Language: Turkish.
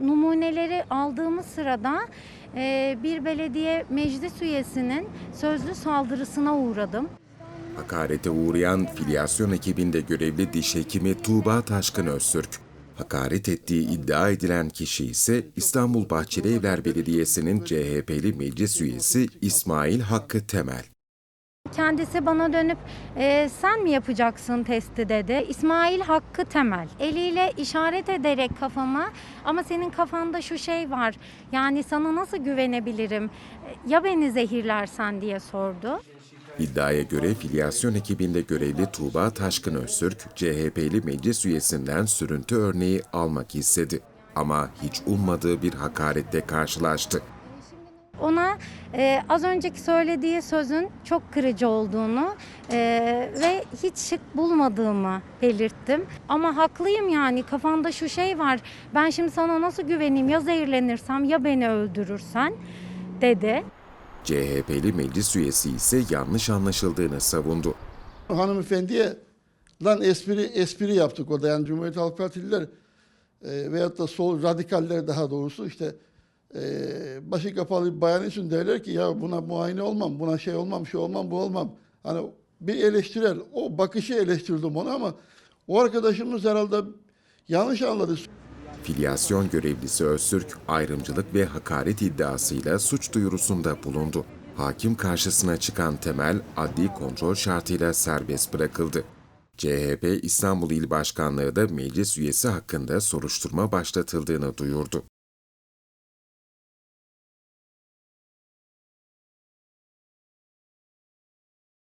Numuneleri aldığımız sırada e, bir belediye meclis üyesinin sözlü saldırısına uğradım. Hakarete uğrayan filyasyon ekibinde görevli diş hekimi Tuğba Taşkın Öztürk. Hakaret ettiği iddia edilen kişi ise İstanbul Bahçeli Evler Belediyesi'nin CHP'li meclis üyesi İsmail Hakkı Temel. Kendisi bana dönüp "E, sen mi yapacaksın testi dedi. İsmail Hakkı Temel eliyle işaret ederek kafama ama senin kafanda şu şey var yani sana nasıl güvenebilirim ya beni zehirlersen diye sordu. İddiaya göre filyasyon ekibinde görevli Tuğba Taşkın Öztürk, CHP'li meclis üyesinden sürüntü örneği almak istedi. Ama hiç ummadığı bir hakaretle karşılaştı. Ona e, az önceki söylediği sözün çok kırıcı olduğunu e, ve hiç şık bulmadığımı belirttim. Ama haklıyım yani kafanda şu şey var. Ben şimdi sana nasıl güveneyim ya zehirlenirsem ya beni öldürürsen dedi. CHP'li meclis üyesi ise yanlış anlaşıldığını savundu. hanımefendiye lan espri espri yaptık orada yani Cumhuriyet Halk Partililer e, veyahut da sol radikaller daha doğrusu işte e, başı kapalı bir bayan için derler ki ya buna muayene olmam, buna şey olmam, şey olmam, bu olmam. Hani bir eleştirel, o bakışı eleştirdim onu ama o arkadaşımız herhalde yanlış anladı. Filyasyon görevlisi Öztürk, ayrımcılık ve hakaret iddiasıyla suç duyurusunda bulundu. Hakim karşısına çıkan Temel, adli kontrol şartıyla serbest bırakıldı. CHP İstanbul İl Başkanlığı da meclis üyesi hakkında soruşturma başlatıldığını duyurdu.